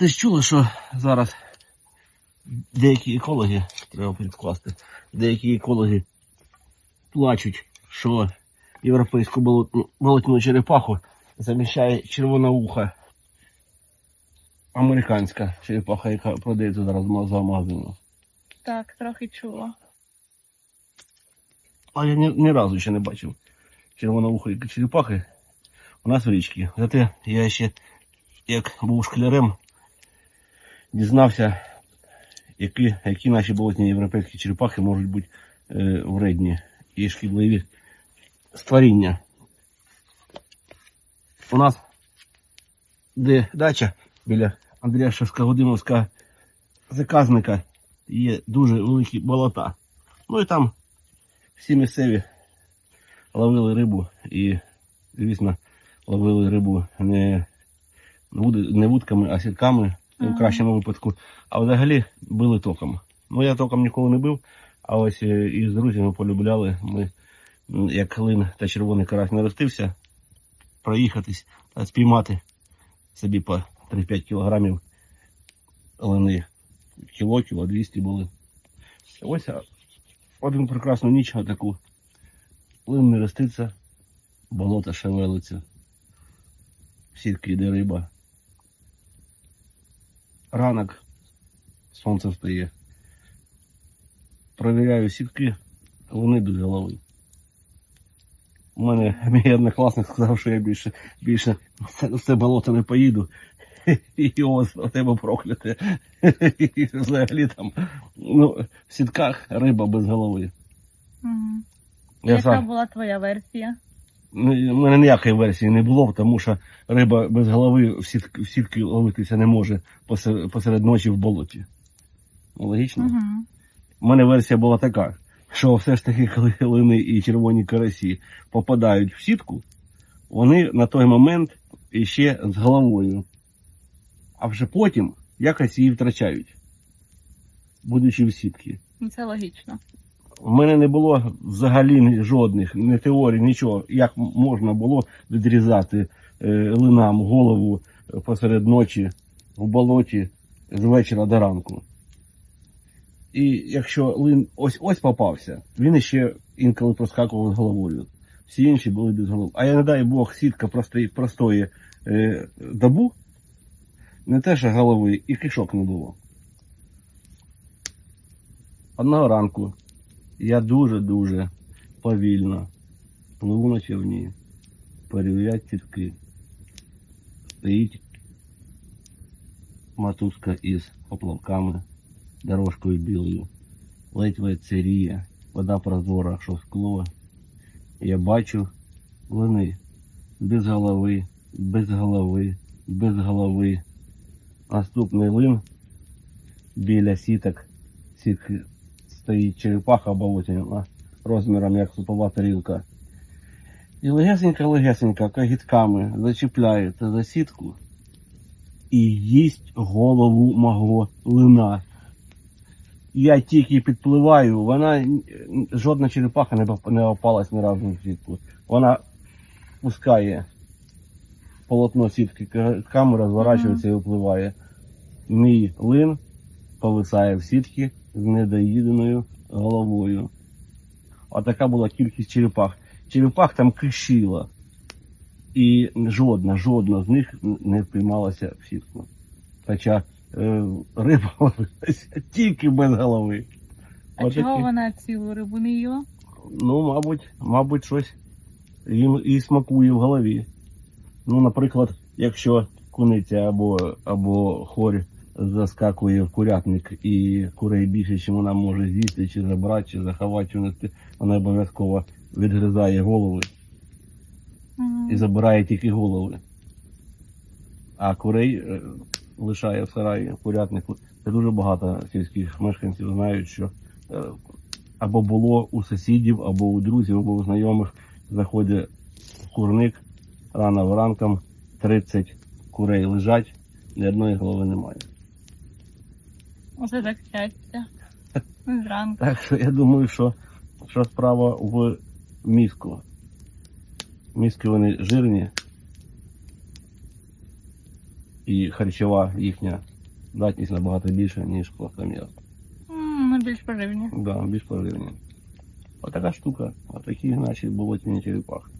Ти ж чула, що зараз деякі екологи, треба підкласти, деякі екологи плачуть, що європейську болотну, болотну черепаху заміщає червона уха. Американська черепаха, яка продається зараз в зоомагазину. Так, трохи чула. А я ні, ні разу ще не бачив червоноухої черепахи у нас в річці. Зате я ще, як був школярем, дізнався, які, які наші болотні європейські черепахи можуть бути е, вредні і шкідливі створіння. У нас, де дача біля Андрія Шевська-Годимовського заказника, є дуже великі болота. Ну і там всі місцеві ловили рибу і, звісно, ловили рибу не, не вудками, а сітками в кращому випадку, а взагалі били током. Ну, я током ніколи не бив, а ось е, із друзями полюбляли. Ми, як клин та червоний карась наростився, проїхатись та спіймати собі по 3-5 кілограмів лини. Кіло, кіло 200 були. Ось один прекрасну ніч отаку. Лин не роститься, болото шевелиться, сітки йде риба. Ранок, сонце встає. Провіряю сітки, вони до голови. У мене мій однокласник сказав, що я більше, більше в це- болото не поїду. І ось у тебе прокляте. І взагалі там, ну, в сітках риба без голови. Угу. Я Яка сам, була твоя версія? Ну, у мене ніякої версії не було, тому що риба без голови в сітки, в сітки ловитися не може посеред, посеред ночі в болоті. Ну, Логічно? Угу. У мене версія була така, що все ж таки, коли лини і червоні карасі попадають в сітку, вони на той момент іще з головою. А вже потім якось її втрачають, будучи в сітці. Ну, Це логічно. У мене не було взагалі жодних, ні теорій, нічого, як можна було відрізати е, линам голову е, посеред ночі в болоті з вечора до ранку. І якщо лин ось ось попався, він іще інколи проскакував з головою. Всі інші були без голов. А я не дай Бог, сітка простої, простої е, добу, не те, що голови, і кишок не було. Одного ранку я дуже-дуже повільно пливу на човні, перевіряють сітки. Стоїть матузка із поплавками, дорожкою білою. Ледь царіє, вода прозора, що скло. Я бачу лини без голови, без голови, без голови. Наступний лин біля сіток, сітки стоїть черепаха болотяна розміром як супова тарілка. І легесенька-легесенька кагітками зачіпляється за сітку і їсть голову мого лина. Я тільки підпливаю, вона жодна черепаха не, не опалась ні разу в сітку. Вона пускає полотно сітки, кагітками розворачується і випливає. Мій лин повисає в сітки з недоїденою головою. Отака була кількість черепах. Черепах там кишіло. І жодна, жодна з них не впіймалася в сітку. Хоча е, риба ловилася тільки без голови. А Отакі. чого вона цілу рибу не їла? Ну, мабуть, мабуть, щось їм і смакує в голові. Ну, наприклад, якщо куниця або, або хорь заскакує в курятник і курей більше, ніж вона може з'їсти, чи забрати, чи заховати, вона, вона обов'язково відгризає голови і забирає тільки голови. А курей е, лишає в сараї, в курятнику. Це дуже багато сільських мешканців знають, що е, або було у сусідів, або у друзів, або у знайомих заходить курник рано вранком 30 курей лежать, ні одної голови немає. Оце так щастя. Зранку. Так що я думаю, що, що справа в мізку. Мізки вони жирні. і харчова їхня здатність набагато більша, ніж пластомір. М, Ну, більш поживні. Да, більш поживні. Отака штука, отакі, значить, болотні черепахи.